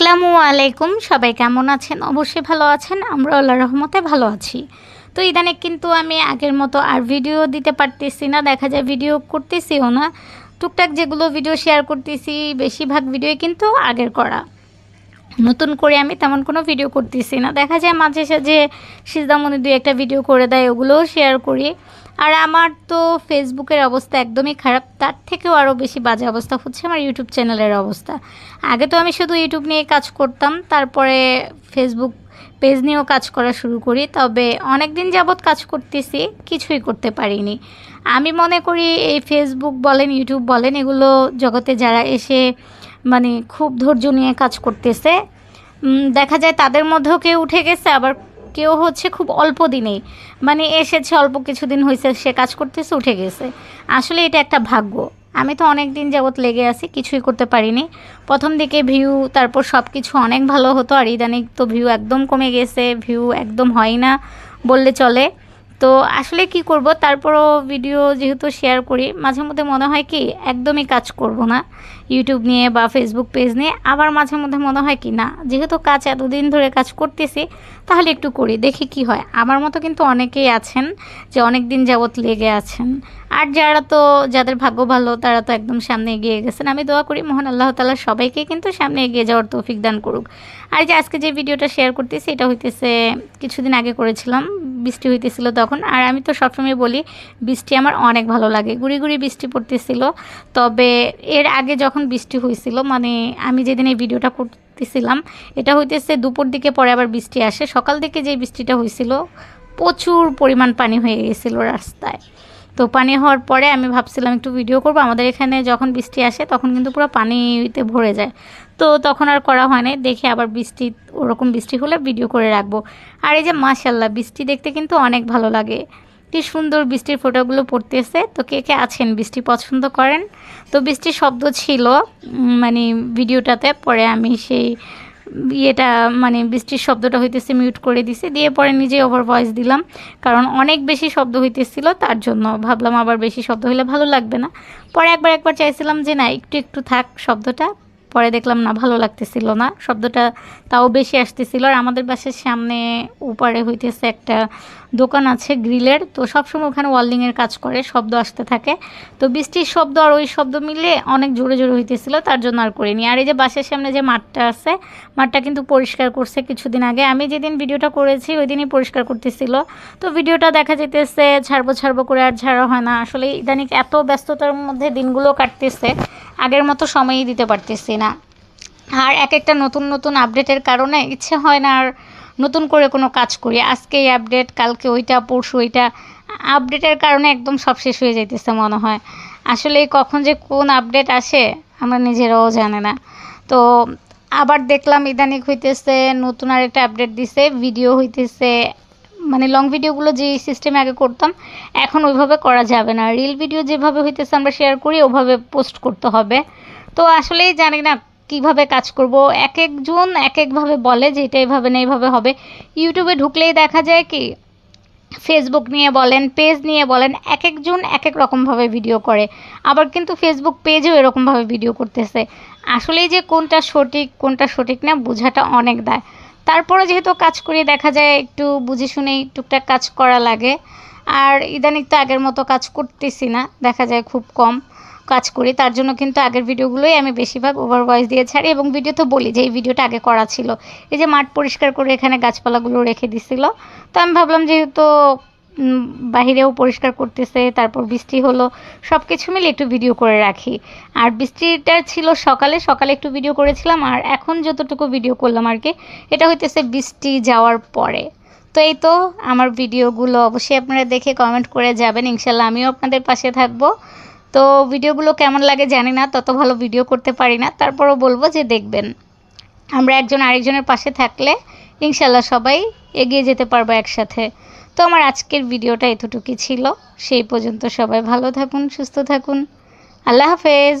আসসালামু আলাইকুম। সবাই কেমন আছেন? অবশ্যই ভালো আছেন। আমরা আল্লাহ রহমতে ভালো আছি। তো ইদানে কিন্তু আমি আগের মতো আর ভিডিও দিতে পারতেছি না, দেখা যায় ভিডিও করতেছিও না। টুকটাক যেগুলো ভিডিও শেয়ার করতেছি, বেশিরভাগ ভিডিও কিন্তু আগের করা। নতুন করে আমি তেমন কোনো ভিডিও করতেছি না। দেখা যায় মাঝে সাঝে সিজদামনি দুই একটা ভিডিও করে দেয়, ওগুলোও শেয়ার করি। আর আমার তো ফেসবুকের অবস্থা একদমই খারাপ, তার থেকেও আরও বেশি বাজে অবস্থা হচ্ছে আমার ইউটিউব চ্যানেলের অবস্থা। আগে তো আমি শুধু ইউটিউব নিয়ে কাজ করতাম, তারপরে ফেসবুক পেজ নিয়েও কাজ করা শুরু করি, তবে অনেক দিন যাবৎ কাজ করতেছি, কিছুই করতে পারিনি। আমি মনে করি এই ফেসবুক বলেন ইউটিউব বলেন, এগুলো জগতে যারা এসে মানে খুব ধৈর্য নিয়ে কাজ করতেছে। দেখা যায় তাদের মধ্যেও কেউ উঠে গেছে, আবার কেউ হচ্ছে খুব অল্প দিনেই। মানে এসেছে, অল্প কিছুদিন হয়েছে সে কাজ করতেছে, উঠে গেছে। আসলে এটা একটা ভাগ্য। আমি তো অনেক দিন যাবৎ লেগে আছি, কিছুই করতে পারিনি। প্রথম দিকে ভিউ তারপর সব কিছু অনেক ভালো হতো, আর ইদানিং তো ভিউ একদম কমে গেছে ভিউ একদম হয় না বললে চলে। তো আসলে কি করব? তারপরও ভিডিও যেহেতু শেয়ার করি, মাঝে মধ্যে মনে হয় কি একদমই কাজ করব না। ইউটিউব নিয়ে বা ফেসবুক পেজ নিয়ে আবার মাঝে মধ্যে মনে হয় কি না, যেহেতু কাজ এতদিন ধরে কাজ করতেছি, তাহলে একটু করি, দেখি কি হয়। আমার মতো কিন্তু অনেকেই আছেন যে অনেক দিন যাবৎ লেগে আছেন। আর যারা তো, যাদের ভাগ্য ভালো, তারা তো একদম সামনে এগিয়ে গেছেন। আমি দোয়া করি মহান আল্লাহ তালা সবাইকে কিন্তু সামনে এগিয়ে যাওয়ার তৌফিক দান করুক। আর যে আজকে যে ভিডিওটা শেয়ার করতেছি এটা হইতেছে, কিছুদিন আগে করেছিলাম, বৃষ্টি হইতেছিল তখন। আর আমি তো সবসময় বলি, বৃষ্টি আমার অনেক ভালো লাগে। গুড়ি গুড়ি বৃষ্টি পড়তেছিল। তবে এর আগে যখন বৃষ্টি হয়েছিল মানে আমি যেদিন এই ভিডিওটা করতেছিলাম, এটা হইতেছে দুপুর দিকে পরে আবার বৃষ্টি আসে। সকাল দিকে যে বৃষ্টিটা হয়েছিল প্রচুর পরিমাণ পানি হয়ে গেছিল রাস্তায়। তো পানি হওয়ার পরে আমি ভাবছিলাম একটু ভিডিও করব। আমাদের এখানে যখন বৃষ্টি আসে, তখন কিন্তু পুরো পানিতে ভরে যায়। তো তখন আর করা হয় নাই। দেখে আবার বৃষ্টি, ওরকম বৃষ্টি হলে ভিডিও করে রাখব। আর এই যে মাশাল্লাহ বৃষ্টি দেখতে কিন্তু অনেক ভালো লাগে। কি সুন্দর বৃষ্টির ফটোগুলো পড়তেছে। তো কে কে আছেন, বৃষ্টি পছন্দ করেন? তো বৃষ্টির শব্দ ছিল মানে ভিডিওটাতে পরে আমি সেই ইয়েটা মানে বৃষ্টির শব্দটা হইতেছে মিউট করে দিছে, দিয়ে পরে নিজে ওভার ভয়েস দিলাম। কারণ অনেক বেশি শব্দ হইতেছিল, তার জন্য ভাবলাম আবার বেশি শব্দ হইলে ভালো লাগবে না। পরে একবার একবার চাইছিলাম যে না, একটু একটু থাক শব্দটা। পরে দেখলাম না, ভালো লাগতেছিল না। শব্দটা তাও বেশি আসতেছিল। আর আমাদের বাসার সামনে উপারে হইতেছে একটা দোকান আছে গ্রিলের। তো সবসময় ওখানে ওয়ার্ল্ডিংয়ের কাজ করে, শব্দ আসতে থাকে। তো বৃষ্টির শব্দ আর ওই শব্দ মিলে অনেক জোরে জোরে হইতেছিল, তার জন্য আর করিনি। আর এই যে বাসার সামনে যে মাঠটা আছে, মাঠটা কিন্তু পরিষ্কার করছে কিছুদিন আগে। আমি যেদিন ভিডিওটা করেছি, ওই দিনই পরিষ্কার করতেছিল। তো ভিডিওটা দেখা যেতেছে ছাড়বো ছাড়বো করে আর ছাড়া হয় না। আসলে ইদানিক এত ব্যস্ততার মধ্যে দিনগুলো কাটতেছে, আগের মতো সময়ই দিতে পারতেছি আর এক একটা নতুন নতুন আপডেটের কারণে ইচ্ছে হয় না আর নতুন করে কোনো কাজ করি। আজকে এই আপডেট কালকে ওইটা, পরশু ওইটা আপডেটের কারণে একদম সব শেষ হয়ে যাইতেছে মনে হয়। আসলে কখন যে কোন আপডেট আসে আমরা নিজেরাও জানে না। তো আবার দেখলাম ইদানিক হইতেছে, নতুন আরেকটা আপডেট দিছে ভিডিও হইতেছে। মানে লং ভিডিওগুলো যে সিস্টেমে আগে করতাম, এখন ওইভাবে করা যাবে না। রিল ভিডিও যেভাবে হইতেছে আমরা শেয়ার করি, ওভাবে পোস্ট করতে হবে। তো আসলেই জানি না কীভাবে কাজ করব, এক একজন এক একভাবে বলে যে এটা এইভাবে না এইভাবে হবে। ইউটিউবে ঢুকলেই দেখা যায় কি ফেসবুক নিয়ে বলেন পেজ নিয়ে বলেন, এক একজন এক এক রকমভাবে ভিডিও করে। আবার কিন্তু ফেসবুক পেজেও এরকমভাবে ভিডিও করতেছে। আসলেই যে কোনটা সঠিক কোনটা সঠিক না, বোঝাটা অনেক দেয়। তারপরে যেহেতু কাজ করি, দেখা যায় একটু বুঝে শুনেই টুকটাক কাজ করা লাগে। আর ইদানিং তো আগের মতো কাজ করতেছি না, দেখা যায় খুব কম। কাজ করি, তার জন্য কিন্তু আগের ভিডিওগুলোই আমি বেশিরভাগ ওভার ভয়েস দিয়ে ছাড়ি এবং ভিডিও তো বলি যে এই ভিডিওটা আগে করা ছিল। এই যে মাঠ পরিষ্কার করে এখানে গাছপালাগুলো রেখে দিছিল। তো আমি ভাবলাম যেহেতু বাহিরেও পরিষ্কার করতেছে, তারপর বৃষ্টি হলো সব কিছু মিলে একটু ভিডিও করে রাখি। আর বৃষ্টিটা ছিল সকালে সকালে একটু ভিডিও করেছিলাম, আর এখন যতটুকু ভিডিও করলাম আর কি, এটা হইতেছে বৃষ্টি যাওয়ার পরে। তো এই তো আমার ভিডিওগুলো অবশ্যই আপনারা দেখে কমেন্ট করে যাবেন, ইনশাল্লাহ আমিও আপনাদের পাশে থাকব। তো ভিডিওগুলো কেমন লাগে জানি না, তত ভালো ভিডিও করতে পারি না। তারপরও বলব যে দেখবেন। আমরা একজন আরেকজনের পাশে থাকলে ইনশাল্লাহ সবাই এগিয়ে যেতে পারব একসাথে। তো আমার আজকের ভিডিওটা এতটুকুই ছিল। সেই পর্যন্ত সবাই ভালো থাকুন, সুস্থ থাকুন। আল্লাহ হাফেজ।